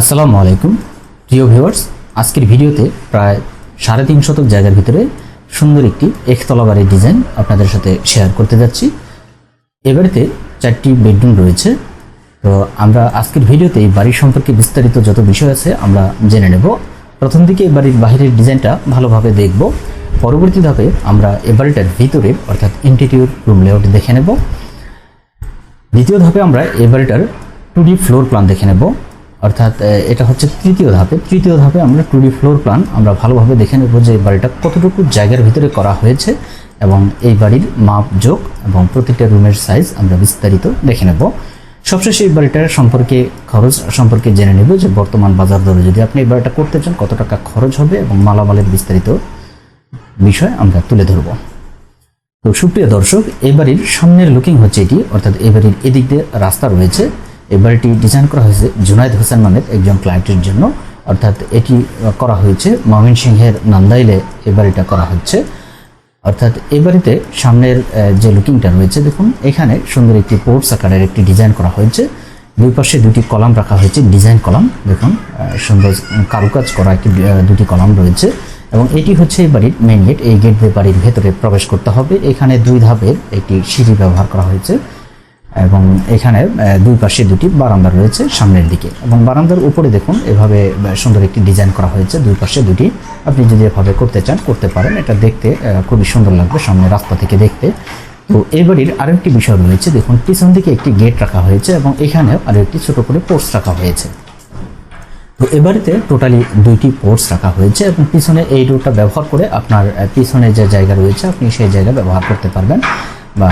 আসসালামু আলাইকুম। প্রিয় ভিউয়ার্স, আজকের ভিডিওতে প্রায় সাড়ে তিন শতক জায়গার ভিতরে সুন্দর একটি একতলা বাড়ির ডিজাইন আপনাদের সাথে শেয়ার করতে যাচ্ছি। এ বাড়িতে চারটি বেডরুম রয়েছে। তো আমরা আজকের ভিডিওতে এই বাড়ির সম্পর্কে বিস্তারিত যত বিষয় আছে আমরা জেনে নেব। প্রথম দিকে এই বাড়ির বাহিরের ডিজাইনটা ভালোভাবে দেখব। পরবর্তী ধাপে আমরা এ বাড়িটার ভিতরে, অর্থাৎ ইন্টেরিয়র রুম লেআউট দেখে নেব। দ্বিতীয় ধাপে আমরা এ বাড়িটার টু ডি ফ্লোর প্ল্যান দেখে নেব। অর্থাৎ এটা হচ্ছে তৃতীয় ধাপে। তৃতীয় ধাপে আমরা টু ডি ফ্লোর প্ল্যান আমরা ভালোভাবে দেখে নেব যে বাড়িটা কতটুকু জায়গার ভিতরে করা হয়েছে এবং এই বাড়ির মাপ, যোগ এবং প্রতিটা রুমের সাইজ আমরা বিস্তারিত দেখে নেব। সবশেষে এই বাড়িটার সম্পর্কে খরচ সম্পর্কে জেনে নেব যে বর্তমান বাজার দরে যদি আপনি এই বাড়িটা করতে চান, কত টাকা খরচ হবে এবং মালামালের বিস্তারিত বিষয় আমরা তুলে ধরবো। তো সুপ্রিয় দর্শক, এই বাড়ির সামনের লুকিং হচ্ছে এটি, অর্থাৎ এই বাড়ির এদিক দিয়ে রাস্তা রয়েছে। এই বাড়িটি ডিজাইন করা হয়েছে জুনায়দ হোসেন নামের একজন ক্লায়েন্টের জন্য। অর্থাৎ এটি করা হয়েছে ময়মনসিংহের নান্দাইলে এই বাড়িটা করা হচ্ছে। অর্থাৎ এই বাড়িতে সামনের যে লুকিংটা রয়েছে, দেখুন, এখানে সুন্দর একটি পোর্টস আকারের একটি ডিজাইন করা হয়েছে। দুই পাশে দুটি কলাম রাখা হয়েছে ডিজাইন কলাম, দেখুন সুন্দর কারুকাজ করা একটি দুটি কলাম রয়েছে। এবং এটি হচ্ছে এই বাড়ির মেইন গেট এই গেট দিয়ে বাড়ির ভেতরে প্রবেশ করতে হবে। এখানে দুই ধাপের একটি সিঁড়ি ব্যবহার করা হয়েছে। এবং এখানে দুই পাশে দুটি বারান্দা রয়েছে সামনের দিকে। এবং বারান্দার উপরে দেখুন, এভাবে সুন্দর একটি ডিজাইন করা হয়েছে দুই পাশে দুটি। আপনি যদি এভাবে করতে চান, করতে পারেন। এটা দেখতে খুবই সুন্দর লাগবে সামনে রাস্তা থেকে দেখতে। তো এই বাড়ির আরেকটি বিষয় রয়েছে, দেখুন, পিছন দিকে একটি গেট রাখা হয়েছে এবং এখানেও আরও একটি ছোট করে পোস্ট রাখা হয়েছে। তো এ বাড়িতে টোটালি দুইটি পোর্টস রাখা হয়েছে এবং পিছনে এই রোডটা ব্যবহার করে আপনার পিছনে যে জায়গা রয়েছে, আপনি সেই জায়গা ব্যবহার করতে পারবেন। বা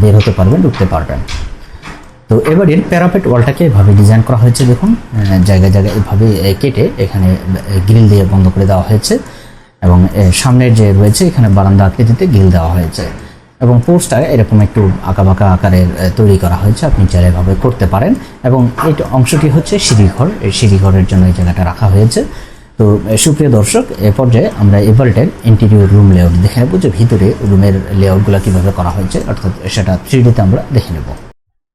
বের হতে পারবেন, ঢুকতে পারবেন। তো এবারের প্যারাপেট ওয়ালটাকে এভাবে ডিজাইন করা হয়েছে, দেখুন। জায়গায় জায়গায় এভাবে কেটে এখানে গ্রিল দিয়ে বন্ধ করে দেওয়া হয়েছে। এবং সামনের যে রয়েছে, এখানে বারান্দা আকৃতিতে গ্রিল দেওয়া হয়েছে। এবং পোস্টটা এরকম একটু আঁকাবাঁকা আকারের তৈরি করা হয়েছে, আপনি চাইলে এভাবে করতে পারেন। এবং এই অংশটি হচ্ছে সিঁড়িঘর এই সিঁড়িঘরের জন্য এই জায়গাটা রাখা হয়েছে। তো সুপ্রিয় দর্শক, এ পর্যায়ে আমরা এবারটার ইন্টেরিয়র রুম লেআউট নেব যে ভিতরে রুমের লেআউটগুলো কীভাবে করা হয়েছে, অর্থাৎ সেটা থ্রি আমরা দেখে নেব।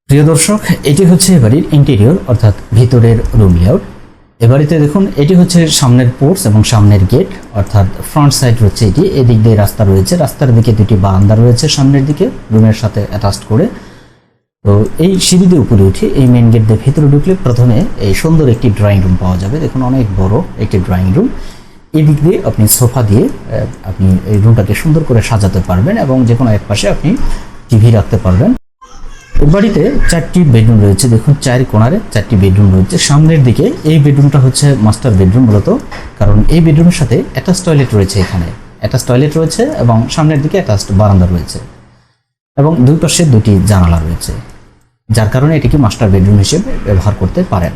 প্রিয় দর্শক, এটি হচ্ছে এবাড়ির ইন্টেরিয়র অর্থাৎ ভিতরের রুম লেআউট এবাড়িতে দেখুন, এটি হচ্ছে সামনের পোর্টস এবং সামনের গেট অর্থাৎ ফ্রন্ট সাইড হচ্ছে এটি। এদিক দিয়ে রাস্তা রয়েছে, রাস্তার দিকে দুটি বারান্দা রয়েছে সামনের দিকে রুমের সাথে অ্যাটাচড করে। তো এই সিঁড়ি দিয়ে উপরে উঠে এই মেন গেট দিয়ে ভিতরে ঢুকলে প্রথমে এই সুন্দর একটি ড্রয়িং রুম পাওয়া যাবে। দেখুন, অনেক বড় একটি ড্রয়িং রুম এই দিক দিয়ে আপনি সোফা দিয়ে আপনি এই রুমটাকে সুন্দর করে সাজাতে পারবেন এবং যে কোনো এক পাশে আপনি টিভি রাখতে পারবেন। বাড়িতে চারটি বেডরুম রয়েছে। দেখুন, চার কোণারে চারটি বেডরুম রয়েছে। সামনের দিকে এই বেডরুমটা হচ্ছে মাস্টার বেডরুম মূলত, কারণ এই বেডরুমের সাথে অ্যাটাচ টয়লেট রয়েছে এখানে। অ্যাটাচ টয়লেট রয়েছে এবং সামনের দিকে অ্যাটাচ বারান্দা রয়েছে। এবং দুই পাশে দুটি জানালা রয়েছে। যার কারণে এটিকে মাস্টার বেডরুম হিসেবে ব্যবহার করতে পারেন।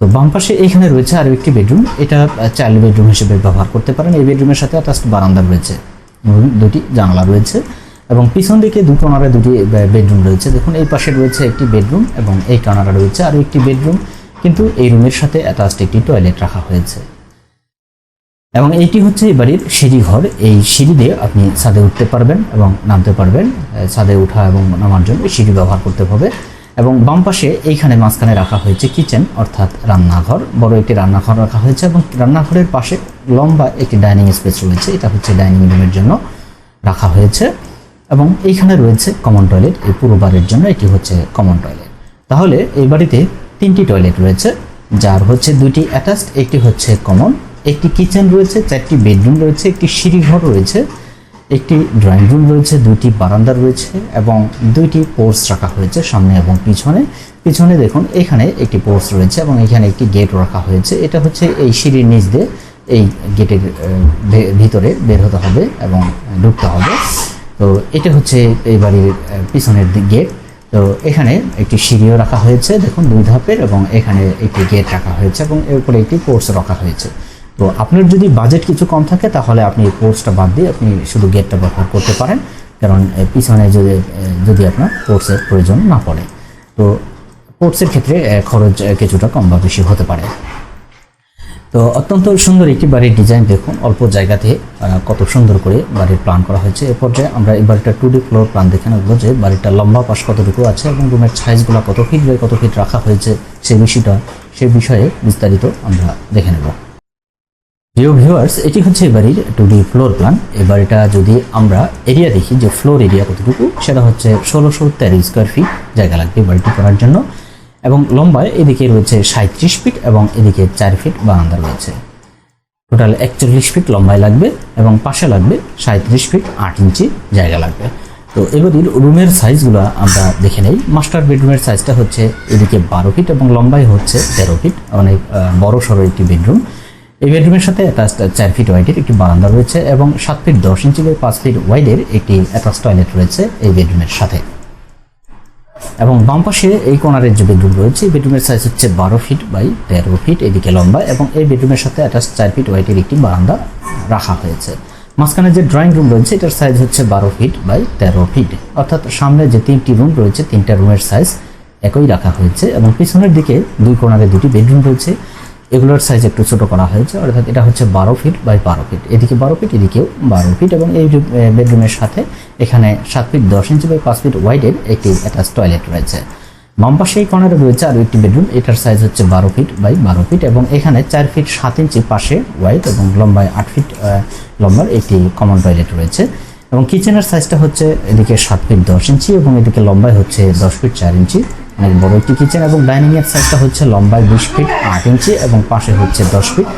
তো বাম পাশে এইখানে রয়েছে আরও একটি বেডরুম। এটা চাইল্ড বেডরুম হিসেবে ব্যবহার করতে পারেন। এই বেডরুমের সাথে অ্যাটাচ বারান্দা রয়েছে। দুটি জানালা রয়েছে এবং পিছন দিকে দু কোনারে দুটি বেডরুম রয়েছে। দেখুন, এই পাশে রয়েছে একটি বেডরুম এবং এই কোনারে রয়েছে আরও একটি বেডরুম। কিন্তু এই রুমের সাথে অ্যাটাচড একটি টয়লেট রাখা হয়েছে। এবং এইটি হচ্ছে এই বাড়ির সিঁড়ি ঘর। এই সিঁড়ি দিয়ে আপনি ছাদে উঠতে পারবেন এবং নামতে পারবেন। ছাদে ওঠা এবং নামার জন্য সিঁড়ি ব্যবহার করতে হবে। এবং বাম পাশে এইখানে মাঝখানে রাখা হয়েছে কিচেন অর্থাৎ রান্নাঘর। বড় একটি রান্নাঘর রাখা হয়েছে এবং রান্নাঘরের পাশে লম্বা একটি ডাইনিং স্পেস রয়েছে। এটা হচ্ছে ডাইনিং রুমের জন্য রাখা হয়েছে। এবং এইখানে রয়েছে কমন টয়লেট এই পুরো বাড়ির জন্য এটি হচ্ছে কমন টয়লেট তাহলে এই বাড়িতে তিনটি টয়লেট রয়েছে, যার হচ্ছে দুইটি অ্যাটাচড একটি হচ্ছে কমন একটি কিচেন রয়েছে, চারটি বেডরুম রয়েছে, একটি সিঁড়িঘর রয়েছে। একটি ড্রয়িং রুম রয়েছে, দুইটি বারান্দা রয়েছে এবং দুইটি পোর্স রাখা হয়েছে সামনে এবং পিছনে। পিছনে দেখুন, এখানে একটি পোর্স রয়েছে এবং এখানে একটি গেট রাখা হয়েছে। এটা হচ্ছে এই সিঁড়ির নিচ দিয়ে এই গেটের ভিতরে বের হতে হবে এবং ঢুকতে হবে। তো এটা হচ্ছে এই বাড়ির পিছনের গেট তো এখানে একটি সিঁড়িও রাখা হয়েছে, দেখুন, দুই ধাপের এবং এখানে একটি গেট রাখা হয়েছে এবং এর উপরে একটি কোর্স রাখা হয়েছে। তো আপনার যদি বাজেট কিছু কম থাকে, তাহলে আপনি এই কোর্সটা বাদ দিয়ে আপনি শুধু গেটটা ব্যবহার করতে পারেন। কারণ পিছনে যদি যদি আপনার কোর্সের প্রয়োজন না পড়ে, তো কোর্সের ক্ষেত্রে খরচ কিছুটা কম বা বেশি হতে পারে। তো অত্যন্ত সুন্দর একটি বাড়ির ডিজাইন দেখুন। অল্প জায়গাতে কত সুন্দর করে বাড়ির প্ল্যান করা হয়েছে। এ পর্যায়ে আমরা এই বাড়িটা টু ডি ফ্লোর প্ল্যান দেখে নেব যে বাড়িটা লম্বা পাশ কতটুকু আছে এবং রুমের সাইজগুলো কত ফিট বাই কত ফিট রাখা হয়েছে সেই বিষয়টা, সে বিষয়ে বিস্তারিত আমরা দেখে নেব। প্রিয় ভিউয়ার্স এটি হচ্ছে এবারের টু ডি ফ্লোর প্ল্যান এবার এটা যদি আমরা এরিয়া দেখি যে ফ্লোর এরিয়া কতটুকু সেটা হচ্ছে ষোলোশো তেরো স্কোয়ার ফিট জায়গা লাগবে বাড়িটি করার জন্য। এবং লম্বায় এদিকে রয়েছে সাঁত্রিশ ফিট এবং এদিকে চার ফিট বারান্দা রয়েছে। টোটাল একচল্লিশ ফিট লম্বায় লাগবে এবং পাশে লাগবে সাঁত্রিশ ফিট আট ইঞ্চি জায়গা লাগবে। তো এবারের রুমের সাইজগুলো আমরা দেখে নেই। মাস্টার বেডরুমের সাইজটা হচ্ছে এদিকে বারো ফিট এবং লম্বাই হচ্ছে তেরো ফিট অনেক আহ, বড় সড়ো একটি বেডরুম এই বেডরুমের সাথে অ্যাটাচ চার ফিট ওয়াইডের একটি বারান্দা রয়েছে এবং সাত ফিট দশ ইঞ্চি বাই পাঁচ ফিট ওয়াইডের একটি অ্যাটাচ টয়লেট রয়েছে এই বেডরুমের সাথে। এবং বাম পাশে এই কোনারের যে বেডরুম রয়েছে, এই বেডরুমের সাইজ হচ্ছে বারো ফিট বাই তেরো ফিট এদিকে লম্বা এবং এই বেডরুমের সাথে অ্যাটাচ চার ফিট ওয়াইটের একটি বারান্দা রাখা হয়েছে। মাঝখানে যে ড্রয়িং রুম রয়েছে, এটার সাইজ হচ্ছে বারো ফিট বাই তেরো ফিট অর্থাৎ সামনে যে তিনটি রুম রয়েছে, তিনটা রুমের সাইজ একই রাখা হয়েছে এবং পিছনের দিকে দুই কোনারে দুটি বেডরুম রয়েছে। এগুলোর সাইজ একটু ছোট করা হয়েছে, অর্থাৎ এটা হচ্ছে বারো ফিট বাই বারো ফিট এদিকে বারো ফিট এদিকেও বারো ফিট এবং এই বেডরুমের সাথে এখানে সাত ফিট দশ ইঞ্চি বাই পাঁচ ফিট ওয়াইডের একটি অ্যাটাচ টয়লেট রয়েছে। বাম পাশে এই কর্নারে রয়েছে আরও একটি বেডরুম এটার সাইজ হচ্ছে বারো ফিট বাই বারো ফিট এবং এখানে চার ফিট সাত ইঞ্চি পাশে ওয়াইড এবং লম্বায় আট ফিট লম্বার একটি কমন টয়লেট রয়েছে। এবং কিচেনের সাইজটা হচ্ছে এদিকে সাত ফিট দশ ইঞ্চি এবং এদিকে লম্বায় হচ্ছে দশ ফিট চার ইঞ্চি অনেক বড় একটি কিচেন এবং ডাইনিং এর সাইজটা হচ্ছে লম্বায় বিশ ফিট আট ইঞ্চি এবং পাশে হচ্ছে দশ ফিট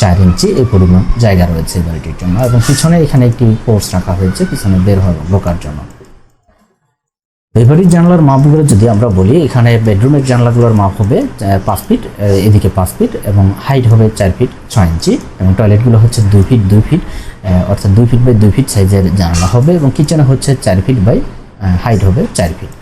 চার ইঞ্চি এই পরিমাণ জায়গা রয়েছে বাড়িটির জন্য। এবং পিছনে এখানে একটি পোর্স রাখা হয়েছে, পিছনে বের হওয়ার ঢোকার জন্য। এই বাড়ির জানলার মাপগুলো যদি আমরা বলি, এখানে বেডরুমের জানলাগুলোর মাপ হবে পাঁচ ফিট এদিকে পাঁচ ফিট এবং হাইট হবে চার ফিট ছয় ইঞ্চি এবং টয়লেটগুলো হচ্ছে দুই ফিট দুই ফিট অর্থাৎ দুই ফিট বাই দুই ফিট সাইজের জানলা হবে এবং কিচেনে হচ্ছে চার ফিট বাই হাইট হবে চার ফিট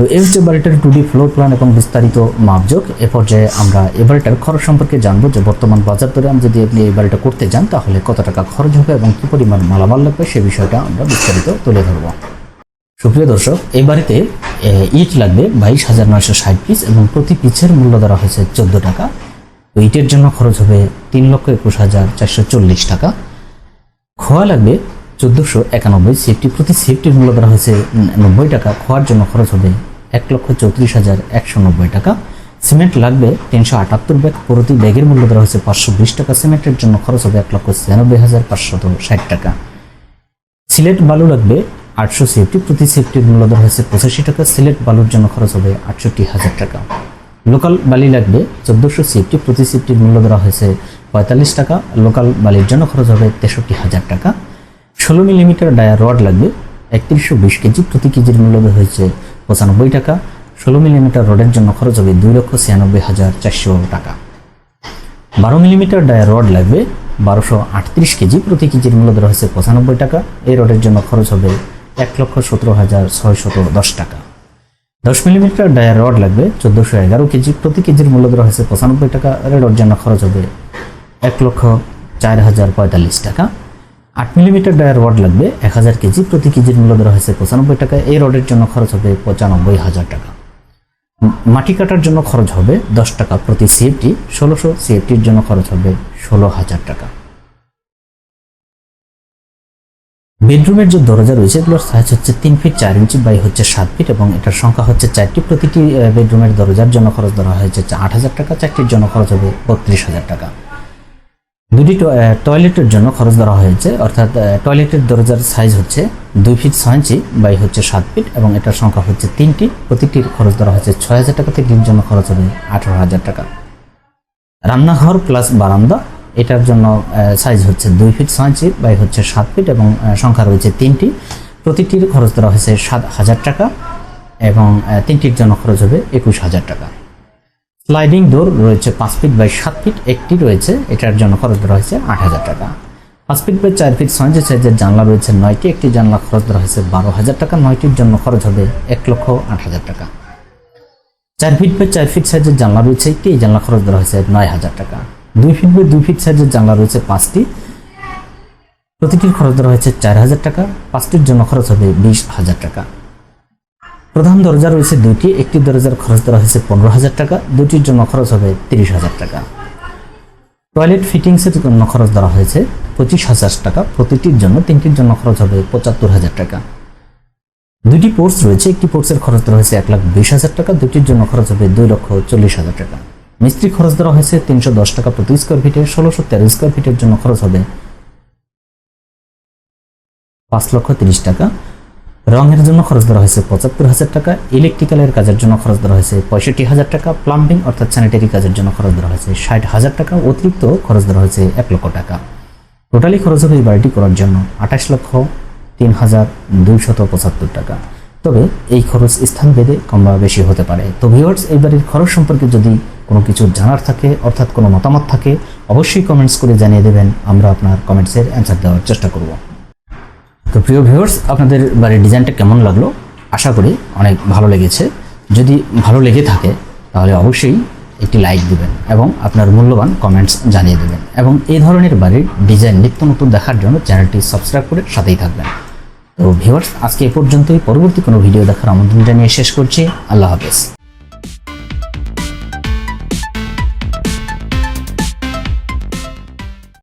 তো এই হচ্ছে বাড়িটার টু ডি ফ্লোর প্ল্যান এবং বিস্তারিত মাপযোগ এ পর্যায়ে আমরা এ বাড়িটার খরচ সম্পর্কে জানব যে বর্তমান বাজার দরে আমি যদি আপনি এই বাড়িটা করতে যান, তাহলে কত টাকা খরচ হবে এবং কী পরিমাণ মালামাল লাগবে সে বিষয়টা আমরা বিস্তারিত তুলে ধরবো। সুপ্রিয় দর্শক, এই বাড়িতে ইট লাগবে বাইশ হাজার নয়শো ষাট পিস এবং প্রতি পিসের মূল্য ধরা হয়েছে চোদ্দ টাকা। তো ইটের জন্য খরচ হবে তিন লক্ষ একুশ হাজার চারশো চল্লিশ টাকা। খোয়া লাগবে চোদ্দোশো একানব্বই সেফটি প্রতি সেফটির মূল্য ধরা হয়েছে নব্বই টাকা। খোয়ার জন্য খরচ হবে এক লক্ষ চৌত্রিশ হাজার একশো নব্বই টাকা। সিমেন্ট লাগবে তিনশো আটাত্তর ব্যাগ। প্রতি ব্যাগের মূল্য ধরা হয়েছে পাঁচশো বিশ টাকা। সিমেন্টের জন্য খরচ হবে এক লক্ষ ছিয়ানব্বই হাজার পাঁচশত ষাট টাকা। সিলেট বালু লাগবে আটশো সেফটি। প্রতি সেফটির মূল্য ধরা হয়েছে পঁচাশি টাকা। সিলেট বালুর জন্য খরচ হবে আটষট্টি হাজার টাকা। লোকাল বালি লাগবে চোদ্দোশো সেফটি। প্রতি সেফটির মূল্য ধরা হয়েছে পঁয়তাল্লিশ টাকা। লোকাল বালির জন্য খরচ হবে তেষট্টি হাজার টাকা। ষোলো মিলিমিটার ডায়া রড লাগবে একত্রিশশো বিশ কেজি। প্রতি কেজির মূল্য হয়েছে পঁচানব্বই টাকা, ষোলো মিলিমিটার রডের জন্য খরচ হবে দুই লক্ষ ছিয়ানব্বই হাজার চারশো টাকা। বারো মিলিমিটার ডায়া রড লাগবে বারোশো আটত্রিশ কেজি প্রতি কেজির মূল্য ধরা হয়েছে পঁচানব্বই টাকা। এই রডের জন্য খরচ হবে এক লক্ষ সতেরো হাজার ছয়শত দশ টাকা। দশ মিলিমিটার ডায়া রড লাগবে চোদ্দোশো এগারো কেজি প্রতি কেজির মূল্য ধরা হয়েছে পঁচানব্বই টাকা। এর রড জন্য খরচ হবে এক লক্ষ চার হাজার পঁয়তাল্লিশ টাকা। আট মিলিমিটার ডায়ার রড লাগবে, এক হাজার কেজি প্রতি কেজির মূল্য ধরা হয়েছে পঁচানব্বই টাকা। এই রডের জন্য খরচ হবে পঁচানব্বই হাজার টাকা। মাটি কাটার জন্য খরচ হবে দশ টাকা প্রতি সিএফটি, ষোলোশো সিএফটির জন্য খরচ হবে ষোলো হাজার টাকা। বেডরুমের যে দরজা রয়েছে, এগুলোর সাইজ হচ্ছে তিন ফিট চার ইঞ্চি বাই হচ্ছে সাত ফিট এবং এটার সংখ্যা হচ্ছে চারটি। প্রতিটি বেডরুমের দরজার জন্য খরচ ধরা হয়েছে আট হাজার টাকা, চারটির জন্য খরচ হবে বত্রিশ হাজার টাকা। দুটি টয়লেটের জন্য খরচ ধরা হয়েছে, অর্থাৎ টয়লেটের দরজার সাইজ হচ্ছে দুই ফিট ছয় ইঞ্চি বাই হচ্ছে সাত ফিট এবং এটার সংখ্যা হচ্ছে তিনটি প্রতিটির খরচ ধরা হয়েছে ছয় হাজার টাকা তিনটির জন্য খরচ হবে আঠারো হাজার টাকা। রান্নাঘর প্লাস বারান্দা, এটার জন্য সাইজ হচ্ছে দুই ফিট ছয় ইঞ্চি বাই হচ্ছে সাত ফিট এবং সংখ্যা রয়েছে তিনটি প্রতিটির খরচ ধরা হয়েছে সাত হাজার টাকা এবং তিনটির জন্য খরচ হবে একুশ হাজার টাকা। স্লাইডিং ডোর রয়েছে পাঁচ ফিট বাই সাত ফিট একটি রয়েছে, এটার জন্য খরচ ধরা হয়েছে আট হাজার টাকা। পাঁচ ফিট বাই চার ফিট ছয় ইঞ্চি সাইজের জানলা রয়েছে নয়টি, একটি জানলা খরচ ধরা হয়েছে বারো হাজার টাকা, নয়টির জন্য খরচ হবে এক লক্ষ আট হাজার টাকা। চার ফিট বাই চার ফিট সাইজের জানলা রয়েছে একটি জানলা খরচ ধরা হয়েছে নয় হাজার টাকা। দুই ফিট বাই দুই ফিট সাইজের জানলা রয়েছে পাঁচটি, প্রতিটির খরচ ধরা হয়েছে চার হাজার টাকা, পাঁচটির জন্য খরচ হবে বিশ হাজার টাকা। প্রধান দরজা রয়েছে দুটি। একটি দরজার খরচ ধরা হয়েছে পনেরো হাজার টাকা, দুটির জন্য খরচ হবে তিরিশ হাজার টাকা। টয়লেট ফিটিংসের জন্য খরচ ধরা হয়েছে পঁচিশ হাজার টাকা, প্রতিটির জন্য তিনটির জন্য খরচ হবে পঁচাত্তর হাজার টাকা। দুটি কোর্স রয়েছে, একটি কোর্সের খরচ ধরা হয়েছে এক লাখ বিশ হাজার টাকা, দুটির জন্য খরচ হবে দুই লক্ষ চল্লিশ হাজার টাকা। মিস্ত্রি খরচ ধরা হয়েছে তিনশো দশ টাকা প্রতি স্কোয়ার ফিটে ষোলোশো তেরো স্কোয়ার ফিটের জন্য খরচ হবে পাঁচ লক্ষ তিরিশ টাকা। রঙের জন্য খরচ ধরা হয়েছে পঁচাত্তর হাজার টাকা ইলেকট্রিক্যালের কাজের জন্য খরচ ধরা হয়েছে পঁয়ষট্টি হাজার টাকা প্লাম্বিং অর্থাৎ স্যানিটারি কাজের জন্য খরচ ধরা হয়েছে ষাট হাজার টাকা, অতিরিক্ত খরচ ধরা হয়েছে এক লক্ষ টাকা। টোটালি খরচ হবে এই বাড়িটি করার জন্য আঠাশ লক্ষ তিন হাজার দুইশত পঁচাত্তর টাকা। তবে এই খরচ স্থান ভেদে কম বা বেশি হতে পারে। তো ভিউয়ার্স এই বাড়ির খরচ সম্পর্কে যদি কোনো কিছু জানার থাকে, অর্থাৎ কোনো মতামত থাকে, অবশ্যই কমেন্টস করে জানিয়ে দেবেন। আমরা আপনার কমেন্টসের অ্যান্সার দেওয়ার চেষ্টা করব। তো প্রিয় ভিউয়ার্স আপনাদের বাড়ির ডিজাইনটা কেমন লাগল? আশা করি অনেক ভালো লেগেছে। যদি ভালো লেগে থাকে, তাহলে অবশ্যই একটি লাইক দিবেন এবং আপনার মূল্যবান কমেন্টস জানিয়ে দেবেন এবং এই ধরনের বাড়ির ডিজাইন নিত্য নতুন দেখার জন্য চ্যানেলটি সাবস্ক্রাইব করে সাথেই থাকবেন। তো ভিউয়ার্স আজকে এ পর্যন্তই। পরবর্তী কোনো ভিডিও দেখার আমন্ত্রণ জানিয়ে শেষ করছি। আল্লাহ হাফেজ।